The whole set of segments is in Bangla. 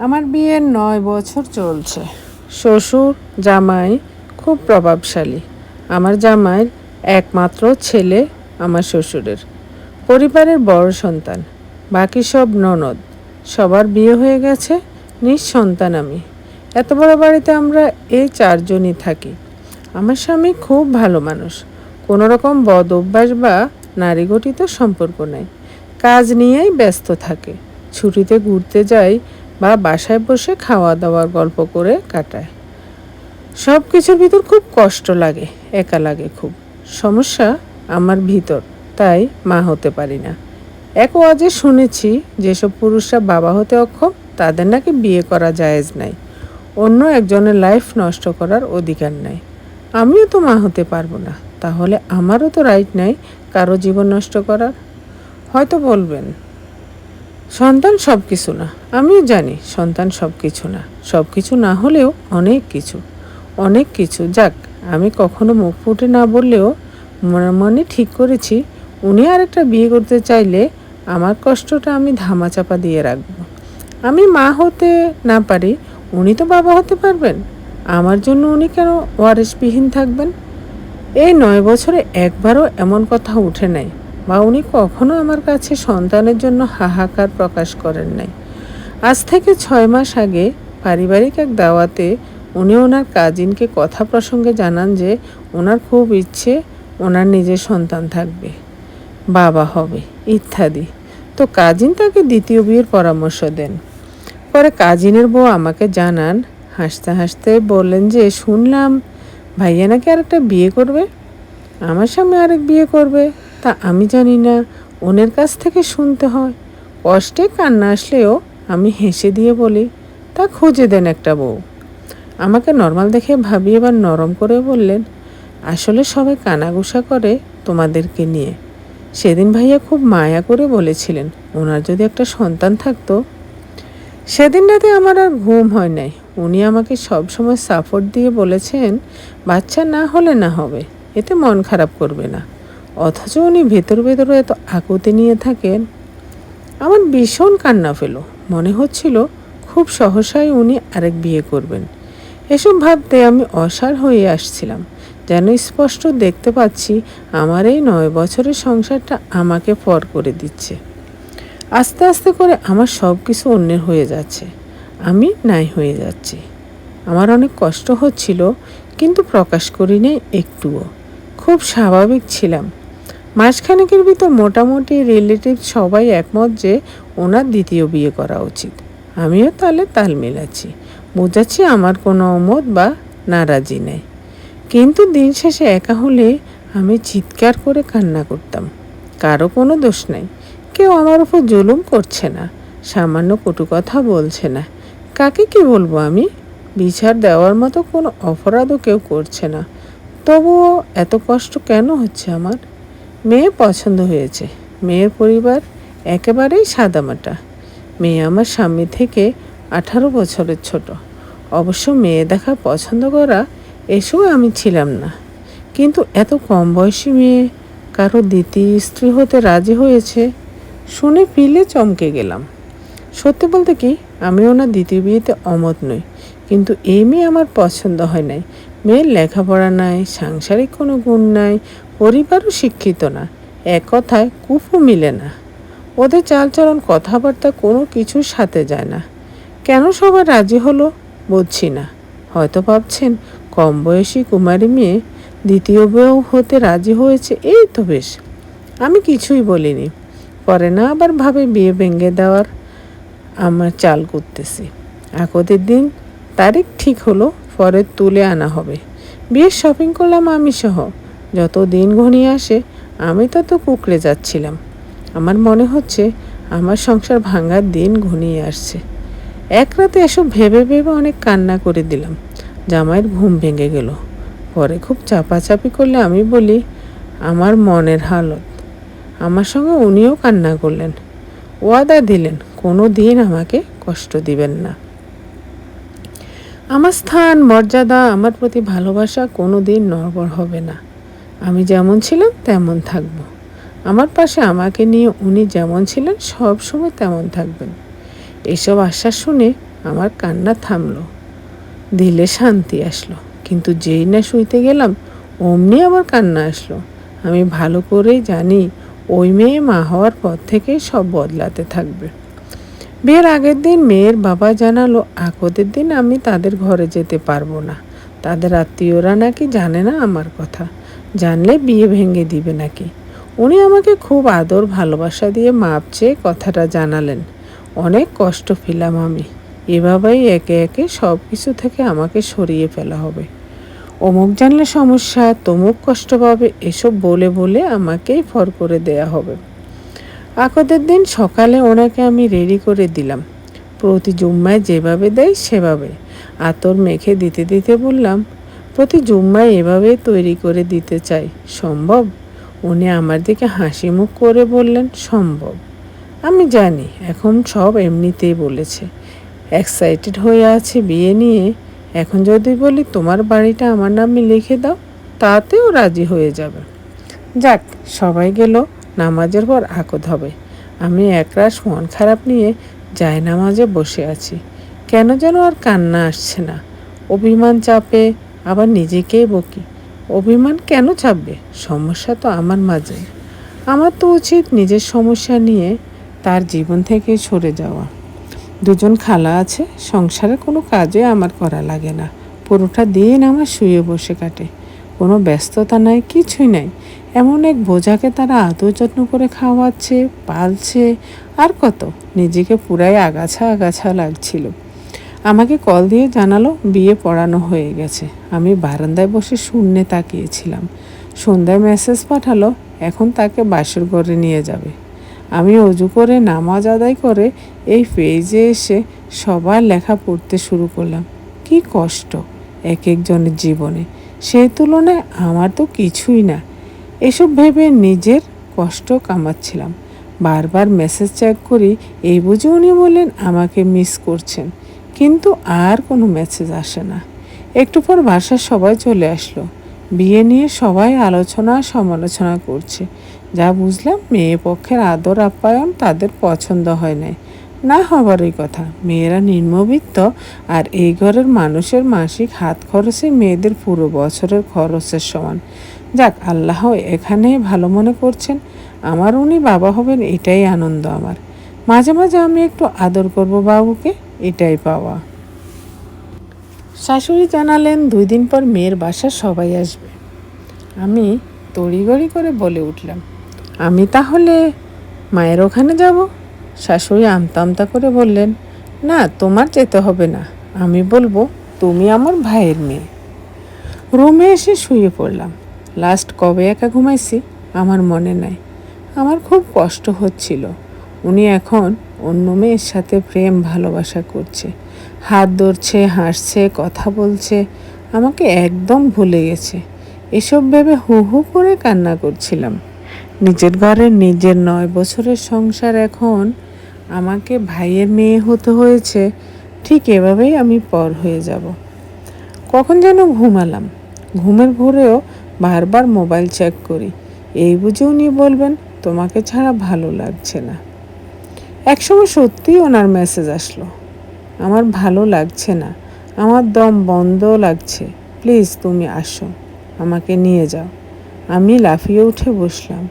আমার বিয়ের নয় বছর চলছে। শ্বশুর, জামাই খুব প্রভাবশালী। আমার জামাইয়ের একমাত্র ছেলে আমার শ্বশুরের। পরিবারের বড় সন্তান, বাকি সব ননদ। সবার বিয়ে হয়ে গেছে, নিঃসন্তান আমি। এত বড় বাড়িতে আমরা এই চারজনই থাকি। আমার স্বামী খুব ভালো মানুষ। কোনো রকম বদ অভ্যাস বা নারী গঠিত সম্পর্ক নেই। কাজ নিয়েই ব্যস্ত থাকে। ছুটিতে ঘুরতে যাই বা বাসায় বসে খাওয়া দাওয়ার গল্প করে কাটায়। সব কিছুর ভিতর খুব কষ্ট লাগে, একা লাগে খুব। সমস্যা আমার ভিতর, তাই মা হতে পারি না। এক ওয়াজে শুনেছি যেসব পুরুষরা বাবা হতে অক্ষম, তাদের নাকি বিয়ে করা জায়েজ নাই। অন্য একজনের লাইফ নষ্ট করার অধিকার নাই। আমিও তো মা হতে পারব না, তাহলে আমারও তো রাইট নাই কারও জীবন নষ্ট করার। হয়তো বলবেন সন্তান সব কিছু না। আমিও জানি সন্তান সব কিছু না। সব কিছু না হলেও অনেক কিছু। অনেক কিছু। যাক, আমি কখনো মুখ ফুটে না বললেও মনে মনে ঠিক করেছি, উনি আরেকটা বিয়ে করতে চাইলে আমার কষ্টটা আমি ধামাচাপা দিয়ে রাখব। আমি মা হতে না পারি, উনি তো বাবা হতে পারবেন। আমার জন্য উনি কেন ওয়ারেসবিহীন থাকবেন? এই নয় বছরে একবারও এমন কথা উঠে নাই। বা উনি কখনো আমার কাছে সন্তানের জন্য হাহাকার প্রকাশ করেন নাই। আজ থেকে ছয় মাস আগে পারিবারিক এক দাওয়াতে উনি ওনার কাজিনকে কথা প্রসঙ্গে জানান যে ওনার খুব ইচ্ছে ওনার নিজের সন্তান থাকবে, বাবা হবে, ইত্যাদি। তো কাজিন তাকে দ্বিতীয় বিয়ের পরামর্শ দেন। পরে কাজিনের বউ আমাকে জানান, হাসতে হাসতে বললেন যে, শুনলাম ভাইয়া নাকি আরেকটা বিয়ে করবে? আমার স্বামী আরেক বিয়ে করবে। তা আমি জানি না, ওনের কাছ থেকে শুনতে হয়। কষ্টে কান্না আসলেও আমি হেসে দিয়ে বলি, তা খুঁজে দেন একটা বউ। আমাকে নর্মাল দেখে ভাবি এবার নরম করে বললেন, আসলে সবাই কানাঘুষা করে তোমাদেরকে নিয়ে। সেদিন ভাইয়া খুব মায়া করে বলেছিলেন, ওনার যদি একটা সন্তান থাকতো? সেদিন রাতে আমার আর ঘুম হয় নাই। উনি আমাকে সব সময় সাপোর্ট দিয়ে বলেছেন, বাচ্চা না হলে না হবে, এতে মন খারাপ করবে না। অথচ উনি ভেতর ভেতরে এত আকুতে নিয়ে থাকেন। আমার ভীষণ কান্না পেল। মনে হচ্ছিল খুব সহসাই উনি আরেক বিয়ে করবেন। এসব ভাবতে আমি অসার হয়ে আসছিলাম। যেন স্পষ্ট দেখতে পাচ্ছি আমার এই নয় বছরের সংসারটা আমাকে পর করে দিচ্ছে। আস্তে আস্তে করে আমার সব কিছু অন্যের হয়ে যাচ্ছে। আমি নাই হয়ে যাচ্ছি। আমার অনেক কষ্ট হচ্ছিল, কিন্তু প্রকাশ করি নাই একটুও। খুব স্বাভাবিক ছিলাম। মাসখানেকের ভিতর মোটামুটি রিলেটিভ সবাই একমত যে ওনার দ্বিতীয় বিয়ে করা উচিত। আমিও তালে তাল মেলাচ্ছি। বোঝাচ্ছি আমার কোনো অমত বা নারাজি নেই। কিন্তু দিন শেষে একা হলে আমি চিৎকার করে কান্না করতাম। কারও কোনো দোষ নাই। কেউ আমার উপর জুলুম করছে না। সামান্য কটু কথা বলছে না। কাকে কি বলব আমি? বিচার দেওয়ার মতো কোনো অপরাধও কেউ করছে না। তবুও এত কষ্ট কেন হচ্ছে আমার? মেয়ে পছন্দ হয়েছে। মেয়ের পরিবার একেবারেই সাদামাটা। মেয়ে আমার স্বামী থেকে আঠারো বছরের ছোট। অবশ্য মেয়ে দেখা পছন্দ করা এসেও আমি ছিলাম না। কিন্তু এত কম বয়সী মেয়ে, কারও দ্বিতীয় স্ত্রী হতে রাজি হয়েছে, শুনে পিলে চমকে গেলাম। সত্যি বলতে কি, আমি ওনার দ্বিতীয় বিয়েতে অমত নই। কিন্তু এই মেয়ে আমার পছন্দ হয় নাই। মেয়ের লেখাপড়া নাই, সাংসারিক কোনো গুণ নাই পরিবারও শিক্ষিত না, এক কথায় কুফু মিলে না। ওদের চালচলন কথাবার্তা কোনো কিছুর সাথে যায় না। কেন সবার রাজি হলো বুঝছি না। হয়তো ভাবছেন, কম বয়সী কুমারী মেয়ে দ্বিতীয় বউ হতে রাজি হয়েছে, এই তো বেশ। আমি কিছুই বলিনি। পরে না আবার ভাবে বিয়ে ভেঙে দেওয়ার আমার চাল করতেছি আকদের দিন তারিখ ঠিক হলো, পরে তুলে আনা হবে। বিয়ের শপিং করলাম আমি সহ। যত দিন ঘনিয়ে আসে, আমি তত কুকড়ে যাচ্ছিলাম। আমার মনে হচ্ছে আমার সংসার ভাঙার দিন ঘনিয়ে আসছে। এক রাতে এসব ভেবে ভেবে অনেক কান্না করে দিলাম। জামাইয়ের ঘুম ভেঙে গেল। পরে খুব চাপাচাপি করলে আমি বলি, আমার মনের হালত। আমার সঙ্গে উনিও কান্না করলেন। ওয়াদা দিলেন, কোনো দিন আমাকে কষ্ট দিবেন না। আমার স্থান, মর্যাদা, আমার প্রতি ভালোবাসা কোনো দিন নড়বড় হবে না। আমি যেমন ছিলাম তেমন থাকব। আমার পাশে আমাকে নিয়ে উনি যেমন ছিলেন, সব সময় তেমন থাকবেন। এসব আশ্বাস শুনে আমার কান্না থামলো। দিলে শান্তি আসলো, কিন্তু যেই না শুইতে গেলাম, অমনি আবার কান্না আসলো। আমি ভালো করেই জানি, ওই মেয়ে মা হওয়ার পর থেকে সব বদলাতে থাকবে। বিয়ের আগের দিন মেয়ের বাবা জানালো আকদের দিন আমি তাদের ঘরে যেতে পারব না। তাদের আত্মীয়রা নাকি জানে না আমার কথা। জানলে বিয়ে ভেঙে দিবে নাকি? উনি আমাকে খুব আদর, ভালোবাসা দিয়ে মাপ চেয়ে কথাটা জানালেন। অনেক কষ্ট পেলাম আমি। এভাবেই একে একে সব কিছু থেকে আমাকে সরিয়ে ফেলা হবে। অমুক জানলে সমস্যা, তমুক কষ্ট পাবে, এসব বলে বলে আমাকেই ফর করে দেয়া হবে। আকদের দিন সকালে ওনাকে আমি রেডি করে দিলাম। প্রতি জুম্মায় যেভাবে দেয় সেভাবে। আতর মেখে দিতে দিতে বললাম প্রতি জুম্মায় এভাবে তৈরি করে দিতে চাই। সম্ভব? উনি আমার দিকে হাসি মুখ করে বললেন, সম্ভব। আমি জানি, এখন সব এমনিতেই বলেছে। এক্সাইটেড হয়ে আছে বিয়ে নিয়ে। এখন যদি বলি, তোমার বাড়িটা আমার নামে লিখে দাও, তাতেও রাজি হয়ে যাবে। যাক, সবাই গেল, নামাজের পর আকদ হবে। আমি একরাশ মন খারাপ নিয়ে যায় নামাজে বসে আছি। কেন যেন আর কান্না আসছে না। অভিমান চাপে আবার নিজেকেই বকি। অভিমান কেন ছাপবে? সমস্যা তো আমার মাঝে। আমার তো উচিত নিজের সমস্যা নিয়ে তার জীবন থেকে সরে যাওয়া। দুজন খালা আছে সংসারে কোনো কাজে আমার করা লাগে না। পুরোটা দিন আমার শুয়ে বসে কাটে। কোনো ব্যস্ততা নাই, কিছুই নাই। এমন এক বোঝাকে তারা আদর যত্ন করে খাওয়াচ্ছে, পালছে, আর কত? নিজেকে পুরাই আগাছা আগাছা লাগছিল। আমাকে কল দিয়ে জানালো বিয়ে পড়ানো হয়ে গেছে। আমি বারান্দায় বসে শূন্যে তাকিয়েছিলাম। সন্ধ্যায় মেসেজ পাঠালো, এখন তাকে বাসর ঘরে নিয়ে যাবে। আমি অজু করে নামাজ আদায় করে এই পেজে এসে সবার লেখা পড়তে শুরু করলাম। কি কষ্ট এক একজনের জীবনে। সেই তুলনায় আমার তো কিছুই না। এসব ভেবে নিজের কষ্ট কামাচ্ছিলাম। বারবার মেসেজ চেক করি, এই বুঝে উনি বললেন আমাকে মিস করছেন। কিন্তু আর কোনো মেসেজ আসে না। একটু পর বাসার সবাই চলে আসলো। বিয়ে নিয়ে সবাই আলোচনা সমালোচনা করছে। যা বুঝলাম, মেয়ে পক্ষের আদর আপ্যায়ন তাদের পছন্দ হয় নাই। না হবারই কথা, মেয়েরা নিম্নবিত্ত আর এই ঘরের মানুষের মাসিক হাত খরচে মেয়েদের পুরো বছরের খরচের সমান। যাক আল্লাহ এখানেই ভালো মনে করছেন। আমার উনি বাবা হবেন, এটাই আনন্দ আমার। মাঝে মাঝে আমি একটু আদর করব বাবুকে, এটাই পাওয়া। শাশুড়ি জানালেন, দুই দিন পর মেয়ের বাসা সবাই আসবে। আমি তড়িগড়ি করে বলে উঠলাম, আমি তাহলে মায়ের ওখানে যাব? শাশুড়ি আমতা আমতা করে বললেন, না, তোমার যেতে হবে না। আমি বলব, তুমি আমার ভাইয়ের মেয়ে। রুমে এসে শুয়ে পড়লাম। লাস্ট কবে একা ঘুমাইছি, আমার মনে নাই। আমার খুব কষ্ট হচ্ছিল। উনি এখন অন্য মেয়ের সাথে প্রেম, ভালোবাসা করছে। হাত ধরছে, হাসছে, কথা বলছে, আমাকে একদম ভুলে গেছে। এসব ভেবে হু হু করে কান্না করছিলাম। নিজের ঘরে নিজের নয় বছরের সংসার এখন আমাকে ভাইয়ের মেয়ে হতে হয়েছে, ঠিক এভাবেই আমি পর হয়ে যাব। কখন যেন ঘুমালাম। ঘুমের ভোরেও বারবার মোবাইল চেক করি। এই বুঝে উনি বলবেন, তোমাকে ছাড়া ভালো লাগছে না। একসময় সত্যিই ওনার মেসেজ আসলো। আমার ভালো লাগছে না। আমার দম বন্ধ লাগছে। প্লিজ তুমি আসো। আমাকে নিয়ে যাও। আমি লাফিয়ে উঠে বসলাম।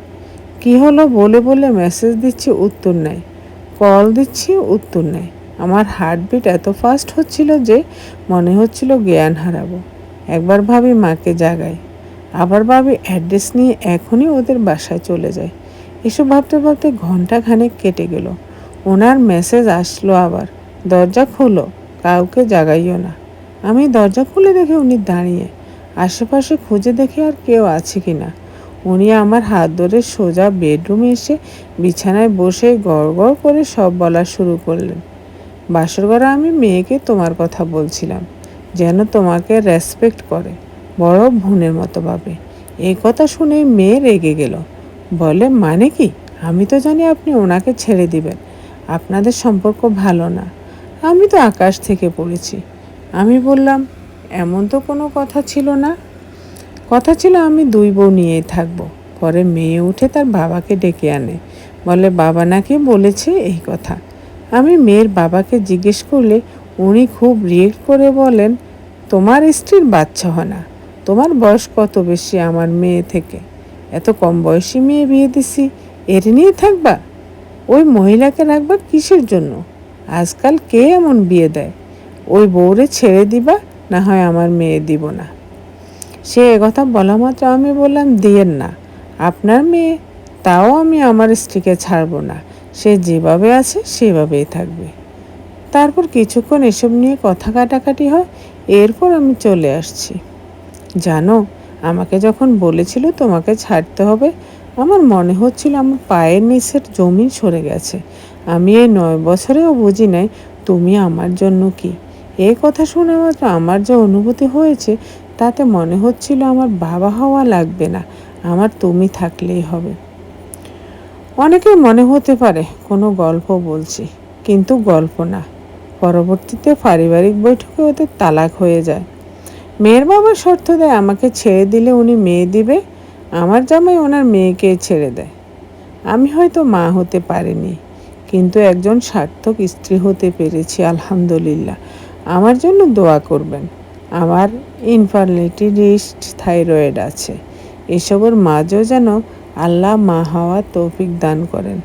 কি হলো বলে বলে মেসেজ দিচ্ছি, উত্তর নেয় কল দিচ্ছি, উত্তর নেয় আমার হার্টবিট এত ফাস্ট হচ্ছিল যে মনে হচ্ছিল জ্ঞান হারাবো। একবার ভাবি মাকে জাগাই। আবার ভাবি অ্যাড্রেস নিয়ে এখনই ওদের বাসায় চলে যায় এসব ভাবতে ভাবতে ঘণ্টা খানেক কেটে গেল। ওনার মেসেজ আসলো আবার। দরজা খোলো, কাউকে জাগাইও না। আমি দরজা খুলে দেখে উনি দাঁড়িয়ে, আশেপাশে খুঁজে দেখে আর কেউ আছে কি না উনি আমার হাত ধরে সোজা বেডরুমে এসে বিছানায় বসে গড় গড় করে সব বলা শুরু করলেন। বাসর ঘরে আমি মেয়েকে তোমার কথা বলছিলাম, যেন তোমাকে রেসপেক্ট করে, বড় বোনের মতো ভাবে। এই কথা শুনে মেয়ে রেগে গেল। বলে মানে কি? আমি তো জানি আপনি ওনাকে ছেড়ে দিবেন। আপনাদের সম্পর্ক ভালো না। আমি তো আকাশ থেকে পড়েছি। আমি বললাম, এমন তো কোনো কথা ছিল না? কথা ছিল আমি দুই বউ নিয়েই থাকব। পরে মেয়ে উঠে তার বাবাকে ডেকে আনে। বলে, বাবা নাকি বলেছে এই কথা? আমি মেয়ের বাবাকে জিজ্ঞেস করলে উনি খুব রিয়েক্ট করে বলেন, তোমার স্ত্রীর বাচ্চা হয় না। তোমার বয়স কত বেশি আমার মেয়ে থেকে? এত কম বয়সী মেয়ে বিয়ে দিছি। এর নিয়ে থাকবা? ওই মহিলাকে রাখবা কিসের জন্য? আজকাল কে এমন বিয়ে দেয়? ওই বউরে ছেড়ে দিবা, না হয় আমার মেয়ে দিব না। সে কথা বলা মাত্র আমি বললাম, দিয়েন না। আপনার মেয়ে, তাও আমি আমার স্ত্রীকে ছাড়ব না। সে যেভাবে আছে, সেভাবেই থাকবে। তারপর কিছুক্ষণ এসব নিয়ে কথা কাটাকাটি হয়, এরপর আমি চলে আসছি। জানো, আমাকে যখন বলেছিল তোমাকে ছাড়তে হবে আমার মনে হচ্ছিল আমার পায়ের নিচের জমি সরে গেছে। আমি এই নয় বছরেও বুঝি নাই তুমি আমার জন্য কি। এই কথা শুনে মাত্র আমার যে অনুভূতি হয়েছে, তাতে মনে হচ্ছিল আমার বাবা হওয়া লাগবে না, আমার তুমি থাকলেই হবে। অনেকের মনে হতে পারে, কোনো গল্প বলছি, কিন্তু গল্প না। পরবর্তীতে পারিবারিক বৈঠকে ওদের তালাক হয়ে যায়। মেয়ের বাবা শর্ত দেয় আমাকে ছেড়ে দিলে উনি মেয়ে দিবে আমার জামাই ওনার মেয়েকে ছেড়ে দেয়। আমি হয়তো মা হতে পারিনি, কিন্তু একজন সার্থক স্ত্রী হতে পেরেছি, আলহামদুলিল্লাহ। আমার জন্য দোয়া করবেন। আমার ইনফার্নিটি রিস্ট থাইরয়েড আছে। এসবের মাঝেও যেন আল্লাহ মা হওয়ার তৌফিক দান করেন।